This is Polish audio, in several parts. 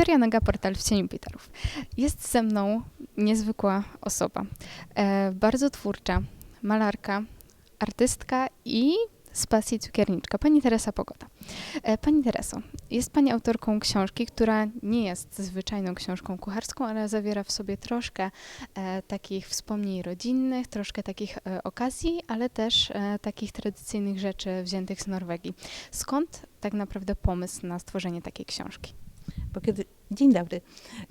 Wiktoria Naga, portal w cieniu Peterów. Jest ze mną niezwykła osoba. E, bardzo twórcza, malarka, artystka i z pasji cukierniczka, pani Teresa Pogoda. E, pani Tereso, jest pani autorką książki, która nie jest zwyczajną książką kucharską, ale zawiera w sobie troszkę e, takich wspomnień rodzinnych, troszkę takich e, okazji, ale też e, takich tradycyjnych rzeczy wziętych z Norwegii. Skąd tak naprawdę pomysł na stworzenie takiej książki? Bo kiedy, dzień dobry,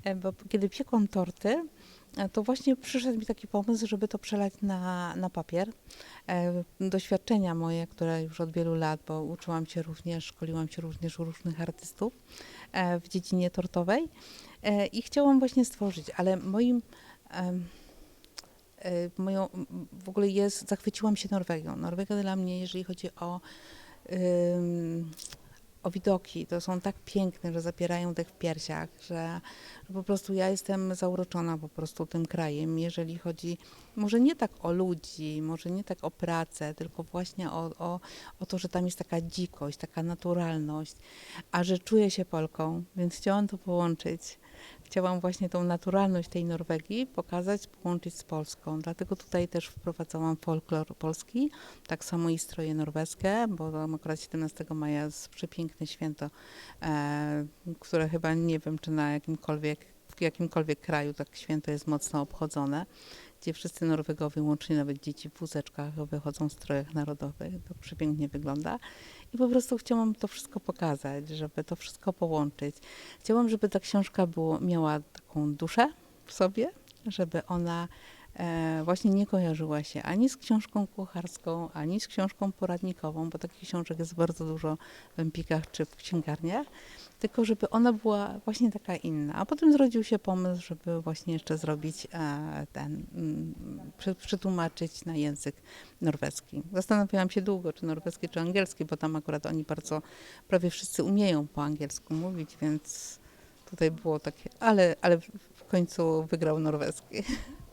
E, bo kiedy piekłam torty, e, to właśnie przyszedł mi taki pomysł, żeby to przelać na, na papier. E, Doświadczenia moje, które już od wielu lat, bo uczyłam się również, szkoliłam się również u różnych artystów w dziedzinie tortowej i chciałam właśnie stworzyć, ale moim moją, w ogóle jest, zachwyciłam się Norwegią. Norwegia dla mnie, jeżeli chodzi o o widoki, to są tak piękne, że zapierają dech w piersiach, że, że po prostu ja jestem zauroczona po prostu tym krajem, jeżeli chodzi może nie tak o ludzi, może nie tak o pracę, tylko właśnie o, o, o to, że tam jest taka dzikość, taka naturalność, a że czuję się Polką, więc chciałam to połączyć. Chciałam właśnie tą naturalność tej Norwegii pokazać, połączyć z Polską. Dlatego tutaj też wprowadzałam folklor polski, tak samo i stroje norweskie, bo tam akurat 17 maja jest przepiękne święto, e, które chyba nie wiem, czy na jakimkolwiek, w jakimkolwiek kraju tak święto jest mocno obchodzone, gdzie wszyscy Norwegowie, łącznie nawet dzieci w wózeczkach, wychodzą w strojach narodowych. To przepięknie wygląda. I po prostu chciałam to wszystko pokazać, żeby to wszystko połączyć. Chciałam, żeby ta książka było, miała taką duszę w sobie, żeby ona właśnie nie kojarzyła się ani z książką kucharską, ani z książką poradnikową, bo takich książek jest bardzo dużo w Empikach czy w księgarniach, tylko żeby ona była właśnie taka inna. A potem zrodził się pomysł, żeby właśnie jeszcze zrobić e, ten, mm, prze- przetłumaczyć na język norweski. Zastanawiałam się długo, czy norweski, czy angielski, bo tam akurat oni bardzo, prawie wszyscy umieją po angielsku mówić, więc tutaj było takie, ale, ale w końcu wygrał norweski.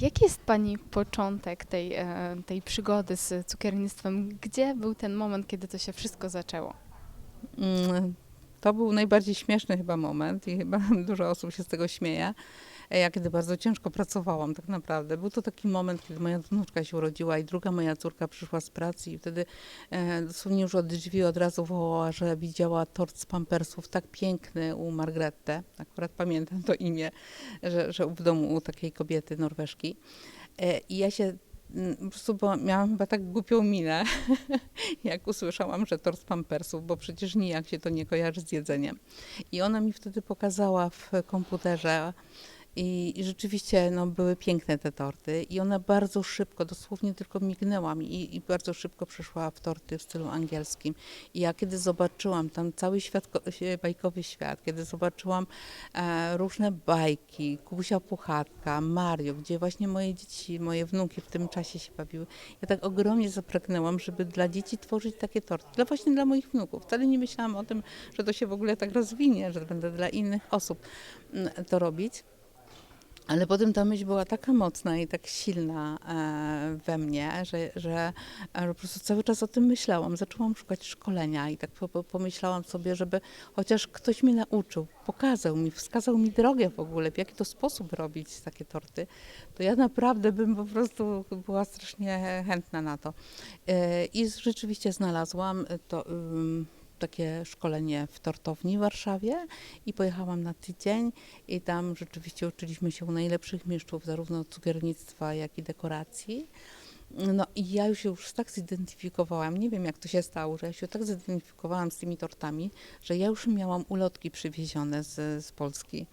Jaki jest Pani początek tej, e, tej przygody z cukiernictwem? Gdzie był ten moment, kiedy to się wszystko zaczęło? Mm, To był najbardziej śmieszny chyba moment i chyba dużo osób się z tego śmieje. Ja kiedy bardzo ciężko pracowałam tak naprawdę. Był to taki moment, kiedy moja wnuczka się urodziła i druga moja córka przyszła z pracy i wtedy e, dosłownie już od drzwi od razu wołała, że widziała tort z pampersów tak piękny u Margrethe. Akurat pamiętam to imię, że, że w domu u takiej kobiety Norweżki. E, I ja się mm, po prostu bo miałam chyba tak głupią minę, jak usłyszałam, że tort z pampersów, bo przecież nijak się to nie kojarzy z jedzeniem. I ona mi wtedy pokazała w komputerze i, rzeczywiście no, były piękne te torty i ona bardzo szybko, dosłownie tylko mignęła mi i, i bardzo szybko przeszła w torty w stylu angielskim. I ja kiedy zobaczyłam tam cały świat, bajkowy świat, kiedy zobaczyłam e, różne bajki, Kubusia Puchatka, Mario, gdzie właśnie moje dzieci, moje wnuki w tym czasie się bawiły, ja tak ogromnie zapragnęłam, żeby dla dzieci tworzyć takie torty, dla właśnie dla moich wnuków. Wcale nie myślałam o tym, że to się w ogóle tak rozwinie, że będę dla innych osób mm, to robić. Ale potem ta myśl była taka mocna i tak silna e, we mnie, że, że, e, po prostu cały czas o tym myślałam. Zaczęłam szukać szkolenia i tak po, po, pomyślałam sobie, żeby chociaż ktoś mnie nauczył, pokazał mi, wskazał mi drogę w ogóle, w jaki to sposób robić takie torty, to ja naprawdę bym po prostu była strasznie chętna na to. E, I rzeczywiście znalazłam to. ym, takie szkolenie w tortowni w Warszawie i pojechałam na tydzień i tam rzeczywiście uczyliśmy się u najlepszych mistrzów zarówno cukiernictwa, jak i dekoracji. No i ja już się już tak zidentyfikowałam, nie wiem jak to się stało, że ja się tak zidentyfikowałam z tymi tortami, że ja już miałam ulotki przywiezione z, z Polski.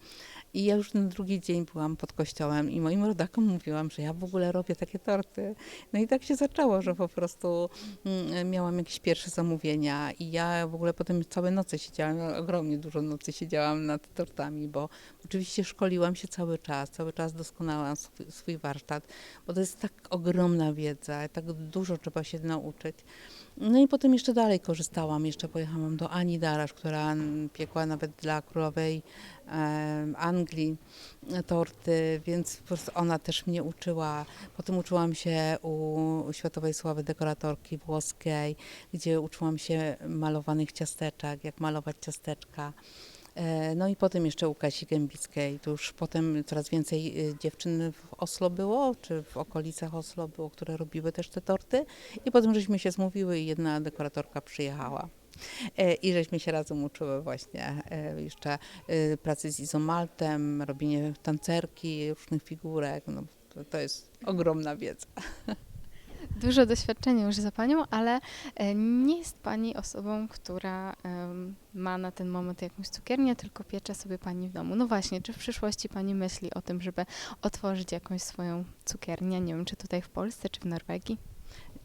I ja już na drugi dzień byłam pod kościołem i moim rodakom mówiłam, że ja w ogóle robię takie torty. No i tak się zaczęło, że po prostu mm, miałam jakieś pierwsze zamówienia i ja w ogóle potem całe noce siedziałam, ogromnie dużo nocy siedziałam nad tortami, bo oczywiście szkoliłam się cały czas, cały czas doskonałam swój, swój warsztat, bo to jest tak ogromna wiedza, tak dużo trzeba się nauczyć. No i potem jeszcze dalej korzystałam, jeszcze pojechałam do Ani Darasz, która piekła nawet dla królowej Anglii torty, więc po prostu ona też mnie uczyła. Potem uczyłam się u światowej sławy dekoratorki włoskiej, gdzie uczyłam się malowanych ciasteczek, jak malować ciasteczka. E, No i potem jeszcze u Kasi Gębickiej. To już potem coraz więcej y, dziewczyn w Oslo było, czy w okolicach Oslo było, które robiły też te torty. I potem żeśmy się zmówiły i jedna dekoratorka przyjechała. E, I żeśmy się razem uczyły właśnie e, jeszcze y, pracy z izomaltem, robienie tancerki, różnych figurek. No, to, to jest ogromna wiedza. Dużo doświadczenia już za panią, ale e, nie jest pani osobą, która ma na ten moment jakąś cukiernię, tylko piecze sobie pani w domu. No właśnie, czy w przyszłości pani myśli o tym, żeby otworzyć jakąś swoją cukiernię? Nie wiem, czy tutaj w Polsce, czy w Norwegii?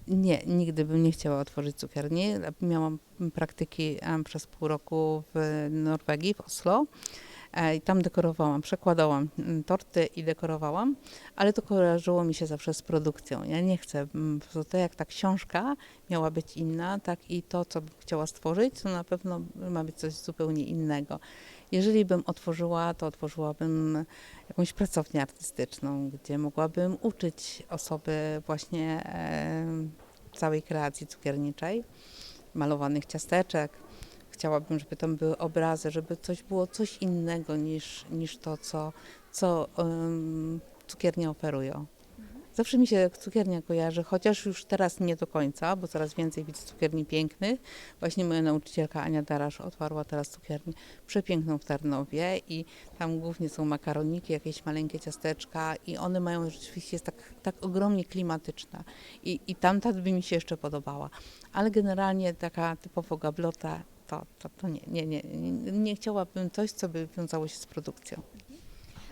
Nie, nigdy bym nie chciała otworzyć cukierni. Miałam praktyki przez pół roku w Norwegii, w Oslo. E, I tam dekorowałam, przekładałam mm, torty i dekorowałam, ale to kojarzyło mi się zawsze z produkcją. Ja nie chcę, mm, to jak ta książka miała być inna, tak i to, co bym chciała stworzyć, to na pewno ma być coś zupełnie innego. Jeżeli bym otworzyła, to otworzyłabym jakąś pracownię artystyczną, gdzie mogłabym uczyć osoby właśnie em, całej kreacji cukierniczej, malowanych ciasteczek. Chciałabym, żeby tam były obrazy, żeby coś było coś innego niż, niż to, co, co em, cukiernie oferują. Zawsze mi się cukiernia kojarzy, chociaż już teraz nie do końca, bo coraz więcej widzę cukierni pięknych. Właśnie moja nauczycielka Ania Darasz otwarła teraz cukiernię przepiękną w Tarnowie i tam głównie są makaroniki, jakieś maleńkie ciasteczka i one mają rzeczywiście jest tak, tak ogromnie klimatyczna i, i tamta by mi się jeszcze podobała. Ale generalnie taka typowo gablota to, to, to nie, nie, nie, nie, chciałabym coś, co by wiązało się z produkcją.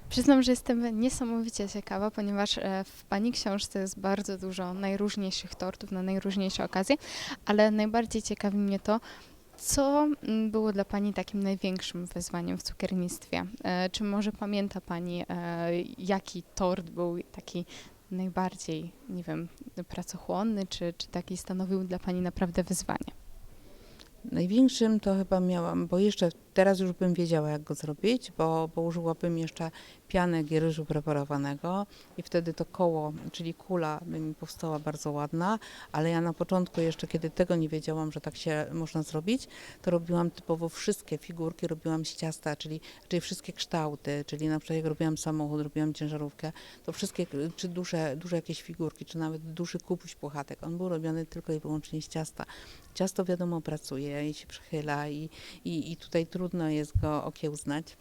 Przyznam, że jestem niesamowicie ciekawa, ponieważ e, w Pani książce jest bardzo dużo najróżniejszych tortów na najróżniejsze okazje, ale najbardziej ciekawi mnie to, co mm, było dla Pani takim największym wyzwaniem w cukiernictwie? E, Czy może pamięta Pani, e, jaki tort był taki najbardziej, nie wiem, pracochłonny, czy, czy taki stanowił dla Pani naprawdę wyzwanie? Największym to chyba miałam, bo jeszcze teraz już bym wiedziała, jak go zrobić, bo, bo użyłabym jeszcze pianek i ryżu preparowanego i wtedy to koło, czyli kula by mi powstała bardzo ładna, ale ja na początku jeszcze, kiedy tego nie wiedziałam, że tak się można zrobić, to robiłam typowo wszystkie figurki, robiłam z ciasta, czyli, czyli wszystkie kształty, czyli na przykład jak robiłam samochód, robiłam ciężarówkę, to wszystkie, czy duże, duże jakieś figurki, czy nawet duży kupuś puchatek, on był robiony tylko i wyłącznie z ciasta. Ciasto wiadomo pracuje i się przechyla i, i, i tutaj trudno jest go okiełznać.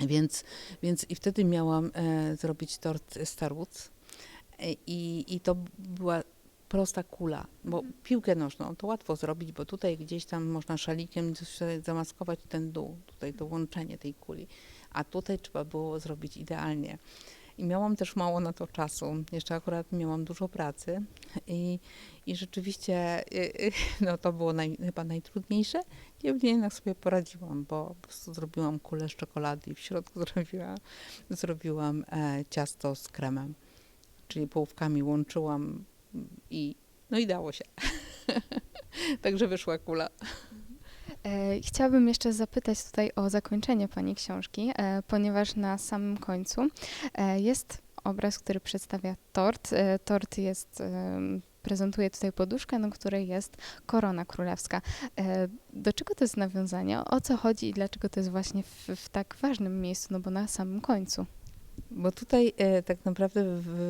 Więc, więc i wtedy miałam e, zrobić tort Starwoods e, i, i to była prosta kula, bo piłkę nożną to łatwo zrobić, bo tutaj gdzieś tam można szalikiem zamaskować ten dół, tutaj to łączenie tej kuli, a tutaj trzeba było zrobić idealnie. I miałam też mało na to czasu. Jeszcze akurat miałam dużo pracy i, i rzeczywiście y, y, no, to było naj, chyba najtrudniejsze. Niemniej jednak sobie poradziłam, bo po prostu zrobiłam kulę z czekolady i w środku zrobiłam, zrobiłam e, ciasto z kremem. Czyli połówkami łączyłam i no i dało się. Także wyszła kula. E, Chciałabym jeszcze zapytać tutaj o zakończenie Pani książki, e, ponieważ na samym końcu e, jest obraz, który przedstawia tort. Tort jest, prezentuje tutaj poduszkę, na której jest korona królewska. Do czego to jest nawiązanie? O co chodzi i dlaczego to jest właśnie w, w tak ważnym miejscu, no bo na samym końcu? Bo tutaj e, tak naprawdę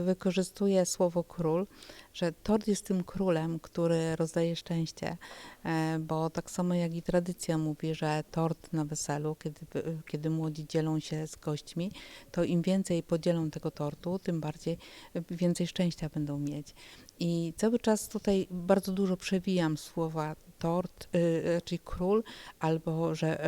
wykorzystuje słowo król, że tort jest tym królem, który rozdaje szczęście, e, bo tak samo jak i tradycja mówi, że tort na weselu, kiedy, by- kiedy młodzi dzielą się z gośćmi, to im więcej podzielą tego tortu, tym bardziej e, więcej szczęścia będą mieć. I cały czas tutaj bardzo dużo przewijam słowa tort, y, czyli król, albo że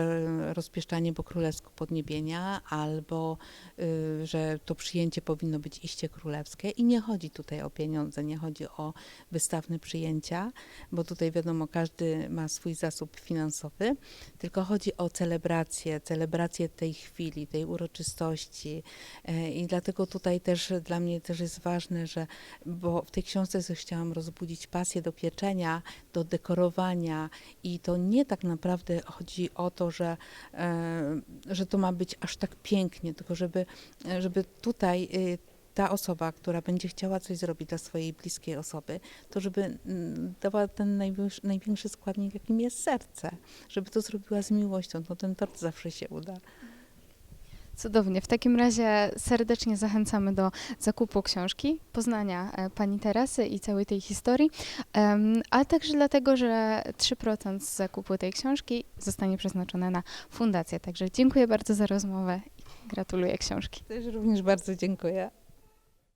y, rozpieszczanie po królewsku podniebienia, albo y, że to przyjęcie powinno być iście królewskie. I nie chodzi tutaj o pieniądze, nie chodzi o wystawne przyjęcia, bo tutaj wiadomo, każdy ma swój zasób finansowy, tylko chodzi o celebrację, celebrację tej chwili, tej uroczystości. E, i dlatego tutaj też dla mnie też jest ważne, że bo w tej książce chciałam rozbudzić pasję do pieczenia, do dekorowania i to nie tak naprawdę chodzi o to, że, e, że to ma być aż tak pięknie, tylko żeby, żeby tutaj y, ta osoba, która będzie chciała coś zrobić dla swojej bliskiej osoby, to żeby dała ten największy składnik, jakim jest serce. Żeby to zrobiła z miłością, to ten tort zawsze się uda. Cudownie. W takim razie serdecznie zachęcamy do zakupu książki, poznania e, pani Teresy i całej tej historii, ale także dlatego, że 3% z zakupu tej książki zostanie przeznaczone na fundację. Także dziękuję bardzo za rozmowę i gratuluję książki. Też również bardzo dziękuję.